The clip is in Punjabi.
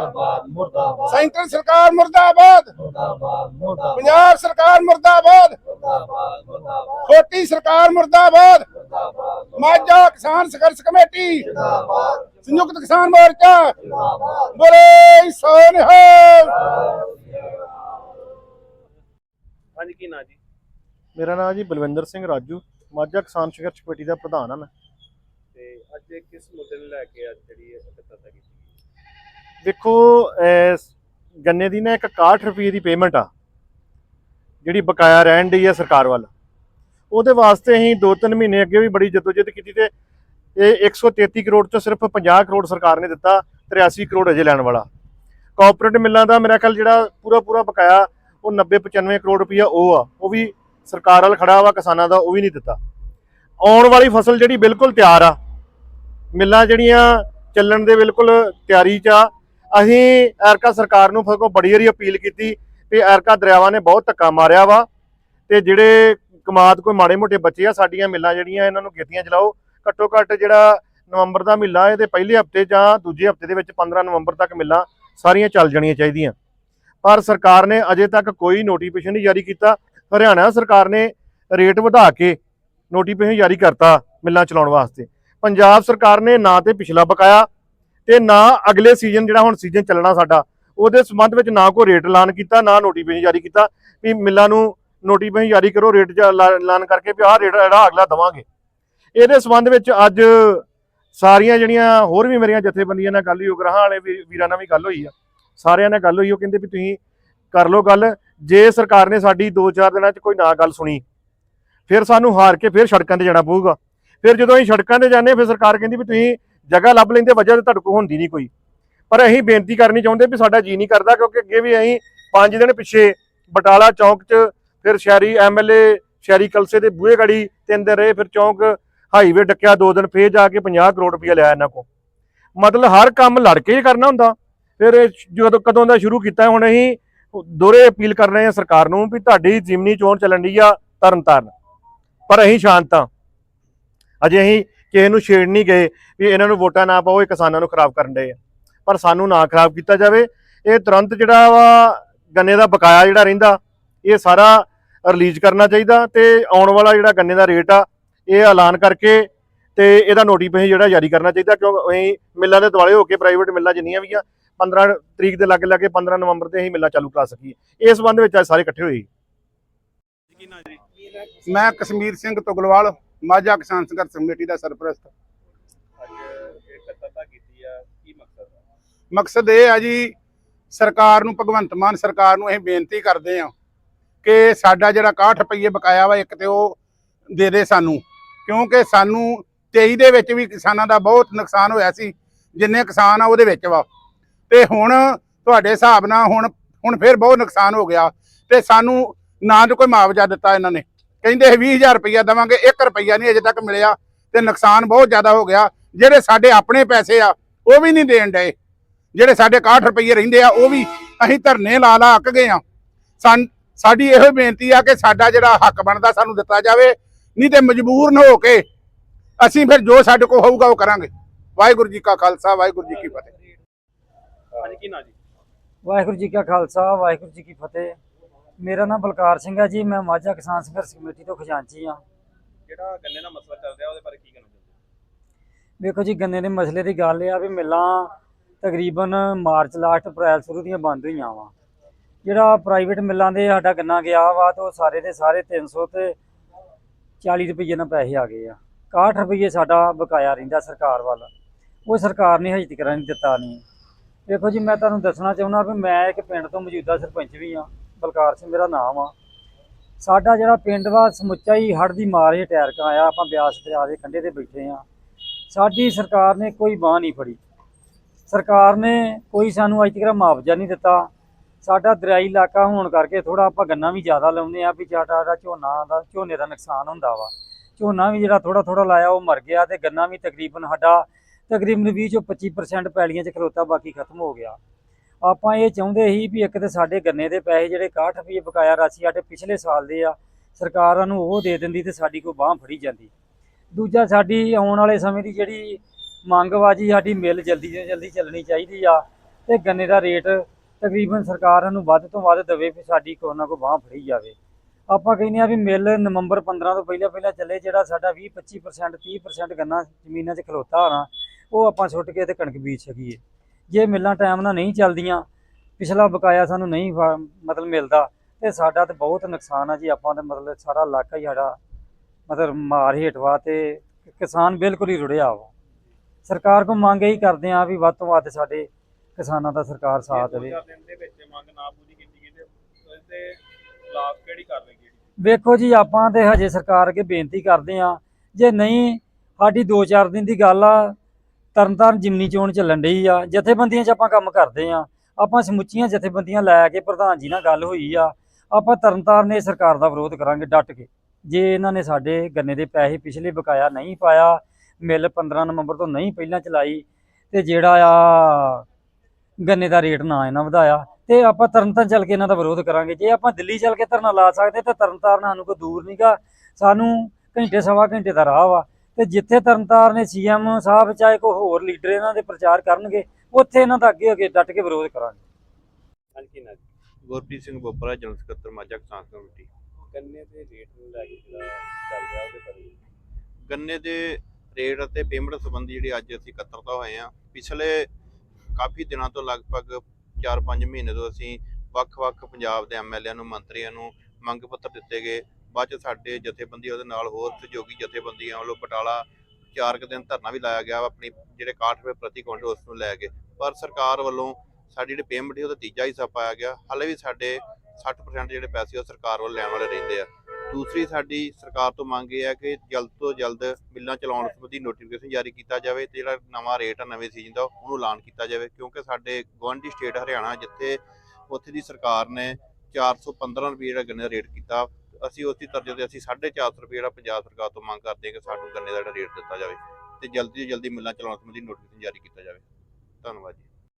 ਮੁਰਦਾਬਾਦ ਮੁਰਦਾਬਾਦ। ਸੈਂਟਰ ਸਰਕਾਰ ਮੁਰਦਾਬਾਦ। ਮੁਰਦਾਬਾਦ ਮੁਰਦਾਬਾਦ। ਪੰਜਾਬ ਸਰਕਾਰ ਮੁਰਦਾਬਾਦ। ਮੁਰਦਾਬਾਦ ਮੁਰਦਾਬਾਦ। ਖੋਟੀ ਸਰਕਾਰ ਮੁਰਦਾਬਾਦ। ਮੁਰਦਾਬਾਦ ਮਾਝਾ ਕਿਸਾਨ ਸੰਘਰਸ਼ ਕਮੇਟੀ। ਮੁਰਦਾਬਾਦ ਸੰਯੁਕਤ ਕਿਸਾਨ ਮੋਰਚਾ। ਮੁਰਦਾਬਾਦ ਬੋਲੇ ਸੋਨਿਹਾਲ ਹਾਂਜੀ ਕੀ ਨਾਂ ਜੀ? ਮੇਰਾ ਨਾਮ ਜੀ ਬਲਵਿੰਦਰ ਸਿੰਘ ਰਾਜੂ। ਮਾਝਾ ਕਿਸਾਨ ਸੰਘਰਸ਼ ਕਮੇਟੀ ਦਾ ਪ੍ਰਧਾਨ ਹਾਂ ਮੈਂ। ਤੇ ਅੱਜ ਇਹ ਕਿਸ ਮੁੱਦੇ ਨੂੰ ਲੈ ਕੇ ਅੱਜ ਜਿਹੜੀ ਇਹ ਇਕੱਤਰਤਾ ਕੀਤੀ ਦੇਖੋ ਗੰਨੇ ਦੀ ਨਾ ਇੱਕ 61 ਰੁਪਏ ਦੀ ਪੇਮੈਂਟ ਆ, ਜਿਹੜੀ ਬਕਾਇਆ ਰਹਿਣ ਦੀ ਆ ਸਰਕਾਰ ਵੱਲ। ਉਹਦੇ ਵਾਸਤੇ ਅਸੀਂ 2-3 ਮਹੀਨੇ ਅੱਗੇ ਵੀ ਬੜੀ ਜਦੋਜਹਿਦ ਕੀਤੀ ਤੇ ਇਹ 133 ਕਰੋੜ ਚੋਂ ਸਿਰਫ 50 ਕਰੋੜ ਸਰਕਾਰ ਨੇ ਦਿੱਤਾ 83 ਕਰੋੜ ਅਜੇ ਲੈਣ ਵਾਲਾ। ਕਾਰਪੋਰੇਟ ਮਿੱਲਾਂ ਦਾ ਮੇਰਾ ਖਿਆਲ ਜਿਹੜਾ ਪੂਰਾ ਪੂਰਾ ਬਕਾਇਆ, ਉਹ 90-95 ਕਰੋੜ ਰੁਪਈਆ ਉਹ ਆ, ਉਹ ਵੀ ਸਰਕਾਰ ਵੱਲ ਖੜਾ ਵਾ, ਕਿਸਾਨਾਂ ਦਾ ਉਹ ਵੀ ਨਹੀਂ ਦਿੱਤਾ। ਆਉਣ ਵਾਲੀ ਫਸਲ ਜਿਹੜੀ ਬਿਲਕੁਲ ਤਿਆਰ ਆ, ਮਿੱਲਾਂ ਜਿਹੜੀਆਂ ਚੱਲਣ ਦੇ ਬਿਲਕੁਲ ਤਿਆਰੀ 'ਚ ਆ ਅਸੀਂ ਐਰਕਾ ਸਰਕਾਰ ਨੂੰ ਫਗੋ ਬੜੀ ਵਾਰੀ ਅਪੀਲ ਕੀਤੀ ਵੀ ਐਰਕਾ ਦਰਿਆਵਾਂ ਨੇ ਬਹੁਤ ਧੱਕਾ ਮਾਰਿਆ ਵਾ ਤੇ ਜਿਹੜੇ ਕਮਾਦ ਕੋਈ ਮਾੜੇ ਮੋਟੇ ਬੱਚੇ ਆ, ਸਾਡੀਆਂ ਮਿੱਲਾਂ ਜਿਹੜੀਆਂ ਇਹਨਾਂ ਨੂੰ ਗੇਤੀਆਂ ਚਲਾਓ। ਘੱਟੋ ਘੱਟ ਜਿਹੜਾ ਨਵੰਬਰ ਦਾ ਮਿੱਲਾ ਇਹਦੇ ਪਹਿਲੇ ਹਫ਼ਤੇ ਜਾਂ ਦੂਜੇ ਹਫ਼ਤੇ ਦੇ ਵਿੱਚ 15 ਨਵੰਬਰ ਤੱਕ ਮਿੱਲਾਂ ਸਾਰੀਆਂ ਚੱਲ ਜਾਣੀਆਂ ਚਾਹੀਦੀਆਂ। ਪਰ ਸਰਕਾਰ ਨੇ ਅਜੇ ਤੱਕ ਕੋਈ ਨੋਟੀਫਿਕੇਸ਼ਨ ਨਹੀਂ ਜਾਰੀ ਕੀਤਾ। ਹਰਿਆਣਾ ਸਰਕਾਰ ਨੇ ਰੇਟ ਵਧਾ ਕੇ ਨੋਟੀਫਿਕੇਸ਼ਨ ਜਾਰੀ ਕਰਤਾ ਮਿੱਲਾਂ ਚਲਾਉਣ ਵਾਸਤੇ। ਪੰਜਾਬ ਸਰਕਾਰ ਨੇ ਨਾ ਤੇ ਪਿਛਲਾ ਬਕਾਇਆ ਤੇ ਨਾ ਅਗਲੇ ਸੀਜ਼ਨ ਜਿਹੜਾ ਹੁਣ ਸੀਜ਼ਨ ਚੱਲਣਾ ਸਾਡਾ, ਉਹਦੇ ਸੰਬੰਧ ਵਿੱਚ ਨਾ ਕੋਈ ਰੇਟ ਐਲਾਨ ਕੀਤਾ, ਨਾ ਨੋਟੀਫਿਕੇਸ਼ਨ ਜਾਰੀ ਕੀਤਾ ਵੀ ਮਿੱਲਾਂ ਨੂੰ ਨੋਟੀਫਿਕੇਸ਼ਨ ਜਾਰੀ ਕਰੋ ਰੇਟ ਜਾਂ ਐਲਾਨ ਕਰਕੇ ਵੀ ਆਹ ਰੇਟ ਜਿਹੜਾ ਅਗਲਾ ਦਵਾਂਗੇ। ਇਹਦੇ ਸੰਬੰਧ ਵਿੱਚ ਅੱਜ ਸਾਰੀਆਂ ਜਿਹੜੀਆਂ ਹੋਰ ਵੀ ਮੇਰੀਆਂ ਜਥੇਬੰਦੀਆਂ ਨਾਲ ਗੱਲ ਹੋਈ, ਉਗਰਾਹਾਂ ਵਾਲੇ ਵੀ- ਵੀਰਾਂ ਨਾਲ ਵੀ ਗੱਲ ਹੋਈ ਆ। ਸਾਰਿਆਂ ਨਾਲ ਗੱਲ ਹੋਈ, ਉਹ ਕਹਿੰਦੇ ਵੀ ਤੁਸੀਂ ਕਰ ਲਓ ਗੱਲ, ਜੇ ਸਰਕਾਰ ਨੇ ਸਾਡੀ 2-4 ਦਿਨਾਂ 'ਚ ਕੋਈ ਨਾ ਗੱਲ ਸੁਣੀ, ਫਿਰ ਸਾਨੂੰ ਹਾਰ ਕੇ ਫਿਰ ਸੜਕਾਂ ਤੇ ਜਾਣਾ ਪਊਗਾ। ਫਿਰ ਜਦੋਂ ਅਸੀਂ ਸੜਕਾਂ ਤੇ ਜਾਂਦੇ ਫਿਰ ਸਰਕਾਰ ਕਹਿੰਦੀ ਵੀ ਤੁਸੀਂ ਜਗ੍ਹਾ ਲੱਭ ਲੈਂਦੇ, ਵਜ੍ਹਾ ਤੇ ਤੁਹਾਡੇ ਕੋਲ ਹੁੰਦੀ ਨਹੀਂ ਕੋਈ। ਪਰ ਅਸੀਂ ਬੇਨਤੀ ਕਰਨੀ ਚਾਹੁੰਦੇ ਵੀ ਸਾਡਾ ਜੀ ਨਹੀਂ ਕਰਦਾ, ਕਿਉਂਕਿ ਅੱਗੇ ਵੀ ਅਸੀਂ 5 ਦਿਨ ਪਿੱਛੇ ਬਟਾਲਾ ਚੌਂਕ 'ਚ ਫਿਰ ਸ਼ਹਿਰੀ ਐਮਐਲਏ ਸ਼ਹਿਰੀ ਕਲਸੇ ਦੇ ਬੂਹੇ ਗੜੀ ਤਿੰਨ ਦਿਨ ਰਹੇ, ਫਿਰ ਚੌਂਕ ਹਾਈਵੇ ਡੱਕਿਆ, ਦੋ ਦਿਨ ਫੇਰ ਜਾ ਕੇ 50 ਕਰੋੜ ਰੁਪਇਆ ਲਿਆ ਇਹਨਾਂ ਕੋ ਮਤਲਬ ਹਰ ਕੰਮ ਲੜ ਕੇ ਹੀ ਕਰਨਾ ਹੁੰਦਾ। ਫਿਰ ਜਦੋਂ ਕਦੋਂ ਦਾ ਸ਼ੁਰੂ ਕੀਤਾ, ਹੁਣ ਅਸੀਂ ਦੋਰੇ ਅਪੀਲ ਕਰ ਰਹੇ ਹਾਂ ਸਰਕਾਰ ਨੂੰ ਵੀ ਤੁਹਾਡੀ ਜ਼ਿਮਨੀ ਚੋਣ ਚੱਲਣ ਦੀ ਆ ਤਰਨ ਤਾਰਨ ਪਰ ਅਸੀਂ ਸ਼ਾਂਤ ਹਾਂ। ਅਜੇ ਅਸੀਂ ਕਿਸੇ ਨੂੰ ਛੇੜ ਨਹੀਂ ਗਏ ਵੀ ਇਹਨਾਂ ਨੂੰ ਵੋਟਾਂ ਨਾ ਪਾਓ, ਇਹ ਕਿਸਾਨਾਂ ਨੂੰ ਖਰਾਬ ਕਰਨ ਦੇ ਆ। ਪਰ ਸਾਨੂੰ ਨਾ ਖਰਾਬ ਕੀਤਾ ਜਾਵੇ, ਇਹ ਤੁਰੰਤ ਜਿਹੜਾ ਵਾ ਗੰਨੇ ਦਾ ਬਕਾਇਆ ਜਿਹੜਾ ਰਹਿੰਦਾ, ਇਹ ਸਾਰਾ ਰਿਲੀਜ਼ ਕਰਨਾ ਚਾਹੀਦਾ ਤੇ ਆਉਣ ਵਾਲਾ ਜਿਹੜਾ ਗੰਨੇ ਦਾ ਰੇਟ ਆ, ਇਹ ਐਲਾਨ ਕਰਕੇ ਤੇ ਇਹਦਾ ਨੋਟੀਫਿਕੇਸ਼ਨ ਜਿਹੜਾ ਜਾਰੀ ਕਰਨਾ ਚਾਹੀਦਾ ਕਿਉਂਕਿ ਅਸੀਂ ਮਿੱਲਾਂ ਦੇ ਦੁਆਲੇ ਹੋ ਕੇ ਪ੍ਰਾਈਵੇਟ ਮਿੱਲਾਂ ਜਿੰਨੀਆਂ ਵੀ ਆ 15 ਤਰੀਕ ਦੇ ਲੱਗੇ ਲੱਗੇ 15 ਨਵੰਬਰ ਤੇ ਅਸੀਂ ਮਿੱਲਾਂ ਚਾਲੂ ਕਰਾ ਸਕੀਏ। ਇਸ ਸੰਬੰਧ ਵਿੱਚ ਅੱਜ ਸਾਰੇ ਇਕੱਠੇ ਹੋਏ। ਮੈਂ ਕਸ਼ਮੀਰ ਸਿੰਘ ਤੁਗਲਵਾਲ। ਮਾਝਾ ਕਿਸਾਨ ਸੰਘਰਸ਼ ਕਮੇਟੀ ਦਾ ਸਰਪ੍ਰਸਤ। ਅੱਜ ਇਹ ਇਕੱਤਰਤਾ ਕੀਤੀ ਆ ਕੀ ਮਕਸਦ ਹੈ ਮਕਸਦ ਇਹ ਆ ਜੀ ਸਰਕਾਰ ਨੂੰ ਭਗਵੰਤ ਮਾਨ ਸਰਕਾਰ ਨੂੰ ਅਸੀਂ ਬੇਨਤੀ ਕਰਦੇ ਹਾਂ ਕਿ ਸਾਡਾ ਜਿਹੜਾ 61 ਰੁਪਏ ਬਕਾਇਆ ਵਾ ਇੱਕ ਤੇ ਉਹ ਦੇ ਦੇ ਸਾਨੂੰ। ਕਿਉਂਕਿ ਸਾਨੂੰ 23 ਦੇ ਵਿੱਚ ਵੀ ਕਿਸਾਨਾਂ ਦਾ ਬਹੁਤ ਨੁਕਸਾਨ ਹੋਇਆ ਸੀ ਜਿੰਨੇ ਕਿਸਾਨ ਆ ਉਹਦੇ ਵਿੱਚ ਵਾ। ਤੇ ਹੁਣ ਤੁਹਾਡੇ ਹਿਸਾਬ ਨਾਲ ਹੁਣ ਹੁਣ ਫਿਰ ਬਹੁਤ ਨੁਕਸਾਨ ਹੋ ਗਿਆ ਤੇ ਸਾਨੂੰ ਨਾ ਕੋਈ ਮੁਆਵਜ਼ਾ ਦਿੱਤਾ ਇਹਨਾਂ ਨੇ। ਕਹਿੰਦੇ 20000 ਰੁਪਇਆ ਦੇਵਾਂਗੇ 1 ਰੁਪਇਆ ਨਹੀਂ ਅਜੇ ਤੱਕ ਮਿਲਿਆ ਤੇ ਨੁਕਸਾਨ ਬਹੁਤ ਜ਼ਿਆਦਾ ਹੋ ਗਿਆ। ਜਿਹੜੇ ਸਾਡੇ ਆਪਣੇ ਪੈਸੇ ਆ ਉਹ ਵੀ ਨਹੀਂ ਦੇਣ ਡਏ। ਜਿਹੜੇ ਸਾਡੇ 61 ਰੁਪਏ ਰਹਿੰਦੇ ਆ ਉਹ ਵੀ ਅਸੀਂ ਧਰਨੇ ਲਾ ਲਾ ਅੱਕ ਗਏ ਆ। ਸਾਡੀ ਇਹੋ ਬੇਨਤੀ ਆ ਕਿ ਸਾਡਾ ਜਿਹੜਾ ਹੱਕ ਬਣਦਾ ਸਾਨੂੰ ਦਿੱਤਾ ਜਾਵੇ ਨਹੀਂ ਤੇ ਮਜਬੂਰ ਨਾ ਹੋ ਕੇ ਅਸੀਂ ਫਿਰ ਜੋ ਸਾਡੇ ਕੋਲ ਹੋਊਗਾ ਉਹ ਕਰਾਂਗੇ। ਵਾਹਿਗੁਰੂ ਜੀ ਕਾ ਖਾਲਸਾ ਵਾਹਿਗੁਰੂ ਜੀ ਕੀ ਫਤਿਹ। ਹਾਂਜੀ ਕੀ ਨਾਂ ਜੀ? ਵਾਹਿਗੁਰੂ ਜੀ ਕਾ ਖਾਲਸਾ ਵਾਹਿਗੁਰੂ ਜੀ ਕੀ ਫਤਿਹ। ਮੇਰਾ ਨਾਮ ਬਲਕਾਰ ਸਿੰਘ ਹੈ ਜੀ ਮੈਂ ਮਾਝਾ ਕਿਸਾਨ ਸੰਘਰਸ਼ ਕਮੇਟੀ ਤੋਂ ਖਜ਼ਾਨਚੀ ਹਾਂ। ਜਿਹੜਾ ਗੰਨੇ ਦਾ ਮਸਲਾ ਚੱਲ ਰਿਹਾ ਉਹਦੇ ਬਾਰੇ ਕੀ ਕਹਿਣਾ ਚਾਹੁੰਦੇ ਵੇਖੋ ਜੀ ਗੰਨੇ ਦੇ ਮਸਲੇ ਦੀ ਗੱਲ ਇਹ ਆ ਵੀ ਮਿੱਲਾਂ ਤਕਰੀਬਨ ਮਾਰਚ ਲਾਸਟ ਅਪ੍ਰੈਲ ਸ਼ੁਰੂ ਦੀਆਂ ਬੰਦ ਹੋਈਆਂ ਵਾ। ਜਿਹੜਾ ਪ੍ਰਾਈਵੇਟ ਮਿੱਲਾਂ ਦੇ ਸਾਡਾ ਗੰਨਾ ਗਿਆ ਵਾ ਤੇ ਉਹ ਸਾਰੇ ਦੇ ਸਾਰੇ 300 ਤੇ 40 ਰੁਪਏ ਨਾਲ ਪੈਸੇ ਆ ਗਏ ਆ। 61 ਰੁਪਏ ਸਾਡਾ ਬਕਾਇਆ ਰਹਿੰਦਾ ਸਰਕਾਰ ਵੱਲ। ਉਹ ਸਰਕਾਰ ਨੇ ਹਜੇ ਤੱਕ ਨਹੀਂ ਦਿੱਤਾ ਨਹੀਂ ਵੇਖੋ ਜੀ ਮੈਂ ਤੁਹਾਨੂੰ ਦੱਸਣਾ ਚਾਹੁੰਦਾ ਵੀ ਮੈਂ ਇੱਕ ਪਿੰਡ ਤੋਂ ਮੌਜੂਦਾ ਸਰਪੰਚ ਵੀ ਆ ਬਲਕਾਰ ਸਿੰਘ ਮੇਰਾ ਨਾਮ ਆ। ਸਾਡਾ ਜਿਹੜਾ ਪਿੰਡ ਵਾ, ਸਮੁੱਚਾ ਹੀ ਹੜ੍ਹ ਦੀ ਮਾਰ ਹੀ ਟੈਰਕਾ ਆਇਆ, ਆਪਾਂ ਬਿਆਸ ਦਰਿਆ ਦੇ ਕੰਢੇ ਤੇ ਬੈਠੇ ਆ। ਸਾਡੀ ਸਰਕਾਰ ਨੇ ਕੋਈ ਬਾਹ ਨਹੀਂ ਫੜੀ। ਸਰਕਾਰ ਨੇ ਕੋਈ ਸਾਨੂੰ ਅੱਜ ਤੱਕ ਮੁਆਵਜ਼ਾ ਨਹੀਂ ਦਿੱਤਾ। ਸਾਡਾ ਦਰਿਆਈ ਇਲਾਕਾ ਹੋਣ ਕਰਕੇ ਥੋੜਾ ਆਪਾਂ ਗੰਨਾ ਵੀ ਜ਼ਿਆਦਾ ਲਾਉਂਦੇ ਆ ਵੀ ਸਾਡਾ ਦਾ ਝੋਨਾ ਦਾ, ਝੋਨੇ ਦਾ ਨੁਕਸਾਨ ਹੁੰਦਾ ਵਾ। ਝੋਨਾ ਵੀ ਜਿਹੜਾ ਥੋੜਾ ਥੋੜਾ ਲਾਇਆ, ਉਹ ਮਰ ਗਿਆ ਤੇ ਗੰਨਾ ਵੀ ਤਕਰੀਬਨ ਸਾਡਾ ਤਕਰੀਬਨ 20 ਚੋਂ 25% ਪੈਲੀਆਂ 'ਚ ਖਲੋਤਾ, ਬਾਕੀ ਖਤਮ ਹੋ ਗਿਆ। ਆਪਾਂ ਇਹ ਚਾਹੁੰਦੇ ਸੀ ਵੀ ਇੱਕ ਤੇ ਸਾਡੇ ਗੰਨੇ ਦੇ ਪੈਸੇ ਜਿਹੜੇ 61 ਰੁਪਏ ਬਕਾਇਆ ਰਾਸ਼ੀ ਸਾਡੇ ਪਿਛਲੇ ਸਾਲ ਦੇ ਆ, ਸਰਕਾਰਾਂ ਨੂੰ ਉਹ ਦੇ ਦਿੰਦੀ ਤੇ ਸਾਡੀ ਕੋਈ ਬਾਹ ਫੜੀ ਜਾਂਦੀ। ਦੂਜਾ ਸਾਡੀ ਆਉਣ ਵਾਲੇ ਸਮੇਂ ਦੀ ਜਿਹੜੀ ਮੰਗ ਵਾ ਸਾਡੀ ਮਿਲ ਜਲਦੀ ਤੋਂ ਜਲਦੀ ਚੱਲਣੀ ਚਾਹੀਦੀ ਆ ਤੇ ਗੰਨੇ ਦਾ ਰੇਟ ਤਕਰੀਬਨ ਸਰਕਾਰ ਨੂੰ ਵੱਧ ਤੋਂ ਵੱਧ ਦੇਵੇ ਵੀ ਸਾਡੀ ਕੋਈ ਨਾ ਕੋਈ ਬਾਹ ਫੜੀ ਜਾਵੇ। ਆਪਾਂ ਕਹਿੰਦੇ ਆ ਵੀ ਮਿਲ ਨਵੰਬਰ 15 ਤੋਂ ਪਹਿਲਾਂ ਪਹਿਲਾਂ ਚੱਲੇ ਜਿਹੜਾ ਸਾਡਾ 20 25% 30% ਗੰਨਾ ਜ਼ਮੀਨਾਂ 'ਚ ਖਲੋਤਾ ਹੋਣਾ, ਉਹ ਆਪਾਂ ਸੁੱਟ ਕੇ ਤੇ ਕਣਕ ਬੀਜ ਸਕੀਏ। ਜੇ ਮਿੱਲਾਂ ਟਾਈਮ ਨਾਲ ਨਹੀਂ ਚੱਲਦੀਆਂ ਪਿਛਲਾ ਬਕਾਇਆ ਸਾਨੂੰ ਨਹੀਂ ਮਤਲਬ ਮਿਲਦਾ ਤੇ ਸਾਡਾ ਤੇ ਬਹੁਤ ਨੁਕਸਾਨ ਆ ਜੀ ਆਪਾਂ ਤੇ ਮਤਲਬ ਸਾਰਾ ਇਲਾਕਾ ਹੀ ਸਾਡਾ ਮਤਲਬ ਮਾਰ ਹੇਠਵਾ ਤੇ ਕਿਸਾਨ ਬਿਲਕੁਲ ਹੀ ਰੁੜਿਆ ਵਾ। ਸਰਕਾਰ ਕੋ ਮੰਗ ਇਹੀ ਕਰਦੇ ਆ ਵੀ ਵੱਧ ਤੋਂ ਵੱਧ ਸਾਡੇ ਕਿਸਾਨਾਂ ਦਾ ਸਰਕਾਰ ਸਾਥ ਦੇਵੇ। ਵੇਖੋ ਜੀ ਆਪਾਂ ਤੇ ਹਜੇ ਸਰਕਾਰ ਅੱਗੇ ਬੇਨਤੀ ਕਰਦੇ ਆ ਜੇ ਨਹੀਂ ਸਾਡੀ 2-4 ਦਿਨ ਦੀ ਗੱਲ ਆ ਤਰਨਤਾਰਨ ਜਿਮਨੀ ਚੋਣ ਚੱਲਣ ਡਈ ਆ। ਜਥੇਬੰਦੀਆਂ 'ਚ ਆਪਾਂ ਕੰਮ ਕਰਦੇ ਆ। ਆਪਾਂ ਸਮੁੱਚੀਆਂ ਜਥੇਬੰਦੀਆਂ ਲੈ ਕੇ ਪ੍ਰਧਾਨ ਜੀ ਨਾਲ ਗੱਲ ਹੋਈ ਆ। ਆਪਾਂ ਤਰਨਤਾਰਨ ਨੇ ਸਰਕਾਰ ਦਾ ਵਿਰੋਧ ਕਰਾਂਗੇ ਡਟ ਕੇ। ਜੇ ਇਹਨਾਂ ਨੇ ਸਾਡੇ ਗੰਨੇ ਦੇ ਪੈਸੇ ਪਿਛਲੇ ਬਕਾਇਆ ਨਹੀਂ ਪਾਇਆ, ਮਿਲ 15 ਨਵੰਬਰ ਤੋਂ ਨਹੀਂ ਪਹਿਲਾਂ ਚਲਾਈ, ਤੇ ਜਿਹੜਾ ਆ ਗੰਨੇ ਦਾ ਰੇਟ ਨਾ ਇਹਨਾਂ ਵਧਾਇਆ, ਤੇ ਆਪਾਂ ਤਰਨਤਾਰਨ ਚੱਲ ਕੇ ਇਹਨਾਂ ਦਾ ਵਿਰੋਧ ਕਰਾਂਗੇ। ਜੇ ਆਪਾਂ ਦਿੱਲੀ ਚੱਲ ਕੇ ਧਰਨਾ ਲਾ ਸਕਦੇ, ਤਾਂ ਤਰਨਤਾਰਨ ਸਾਨੂੰ ਕੋਈ ਦੂਰ ਨਹੀਂਗਾ ਸਾਨੂੰ ਘੰਟੇ ਸਵਾ ਘੰਟੇ ਦਾ ਰਾਹ ਵਾ। ਤੇ ਜਿੱਥੇ ਤਰਨਤਾਰਨ ਨੇ ਸੀਐਮ ਸਾਹਿਬ ਚਾਹੇ ਕੋਈ ਹੋਰ ਲੀਡਰ ਇਹਨਾਂ ਦੇ ਪ੍ਰਚਾਰ ਕਰਨਗੇ ਉੱਥੇ ਇਹਨਾਂ ਦਾ ਅੱਗੇ ਅੱਗੇ ਡਟ ਕੇ ਵਿਰੋਧ ਕਰਾਂਗੇ। ਹਾਂਜੀ ਨਾ ਗੁਰਪ੍ਰੀਤ ਸਿੰਘ ਬੋਪਰਾ ਜਨਰਲ ਸਕੱਤਰ ਮਾਝਾ ਕਿਸਾਨ ਕਮੇਟੀ। ਗੰਨੇ ਦੇ ਰੇਟ ਨੂੰ ਲੈ ਕੇ ਜਿਹੜਾ ਚੱਲ ਰਿਹਾ ਉਹਦੇ ਬਾਰੇ। ਗੰਨੇ ਦੇ ਰੇਟ ਅਤੇ ਪੇਮੈਂਟ ਸੰਬੰਧੀ ਜਿਹੜੀ ਅੱਜ ਅਸੀਂ ਇਕੱਤਰਤਾ ਹੋਏ ਆ ਪਿਛਲੇ ਕਾਫੀ ਦਿਨਾਂ ਤੋਂ ਲਗਭਗ 4-5 ਮਹੀਨੇ ਤੋਂ ਅਸੀਂ ਵੱਖ-ਵੱਖ ਪੰਜਾਬ ਦੇ ਐਮਐਲਏ ਨੂੰ ਮੰਤਰੀਆਂ ਨੂੰ ਮੰਗ ਪੱਤਰ ਦਿੱਤੇ ਗਏ। ਬਾਅਦ ਚ ਸਾਡੇ ਜਥੇਬੰਦੀ ਉਹਦੇ ਨਾਲ ਹੋਰ ਸਹਿਯੋਗੀ ਜਥੇਬੰਦੀਆਂ ਵੱਲੋਂ ਬਟਾਲਾ ਚਾਰ ਕੁ ਦਿਨ ਧਰਨਾ ਵੀ ਲਾਇਆ ਗਿਆ ਵਾ, ਆਪਣੀ ਜਿਹੜੇ 61 ਰੁਪਏ ਪ੍ਰਤੀ ਕੁਇੰਟਲ ਉਸ ਨੂੰ ਲੈ ਕੇ। ਪਰ ਸਰਕਾਰ ਵੱਲੋਂ ਸਾਡੀ ਜਿਹੜੀ ਪੇਮੈਂਟ ਸੀ, ਉਹਦਾ ਤੀਜਾ ਹਿੱਸਾ ਪਾਇਆ ਗਿਆ। ਹਾਲੇ ਵੀ ਸਾਡੇ 60% ਜਿਹੜੇ ਪੈਸੇ ਉਹ ਸਰਕਾਰ ਵੱਲ ਲੈਣ ਵਾਲੇ ਰਹਿੰਦੇ ਆ। ਦੂਸਰੀ ਸਾਡੀ ਸਰਕਾਰ ਤੋਂ ਮੰਗ ਇਹ ਹੈ ਕਿ ਜਲਦ ਤੋਂ ਜਲਦ ਮਿੱਲਾਂ ਚਲਾਉਣ ਸੰਬੰਧੀ ਨੋਟੀਫਿਕੇਸ਼ਨ ਜਾਰੀ ਕੀਤਾ ਜਾਵੇ ਤੇ ਜਿਹੜਾ ਨਵਾਂ ਰੇਟ ਆ, ਨਵੇਂ ਸੀਜ਼ਨ ਦਾ, ਉਹਨੂੰ ਐਲਾਨ ਕੀਤਾ ਜਾਵੇ। ਕਿਉਂਕਿ ਸਾਡੇ ਗੁਆਂਢੀ ਸਟੇਟ ਹਰਿਆਣਾ ਜਿੱਥੇ ਉੱਥੇ ਦੀ ਸਰਕਾਰ ਨੇ 415 ਰੁਪਏ ਜਿਹੜਾ ਗੰਨੇ ਦਾ ਰੇਟ ਕੀਤਾ ਅਸੀਂ ਉਸੇ ਤਰਜੇ ਤੇ ਅਸੀਂ 450 ਰੁਪਏ ਜਿਹੜਾ ਪੰਜਾਬ ਸਰਕਾਰ ਤੋਂ ਮੰਗ ਕਰਦੇ ਹਾਂ ਕਿ ਸਾਨੂੰ ਗੰਨੇ ਦਾ ਜਿਹੜਾ ਰੇਟ ਦਿੱਤਾ ਜਾਵੇ ਤੇ ਜਲਦੀ ਤੋਂ ਜਲਦੀ ਮਿੱਲਾਂ ਚਲਾਉਣ ਸੰਬੰਧੀ ਨੋਟੀਫਿਕੇਸ਼ਨ ਜਾਰੀ ਕੀਤਾ ਜਾਵੇ। ਧੰਨਵਾਦ ਜੀ।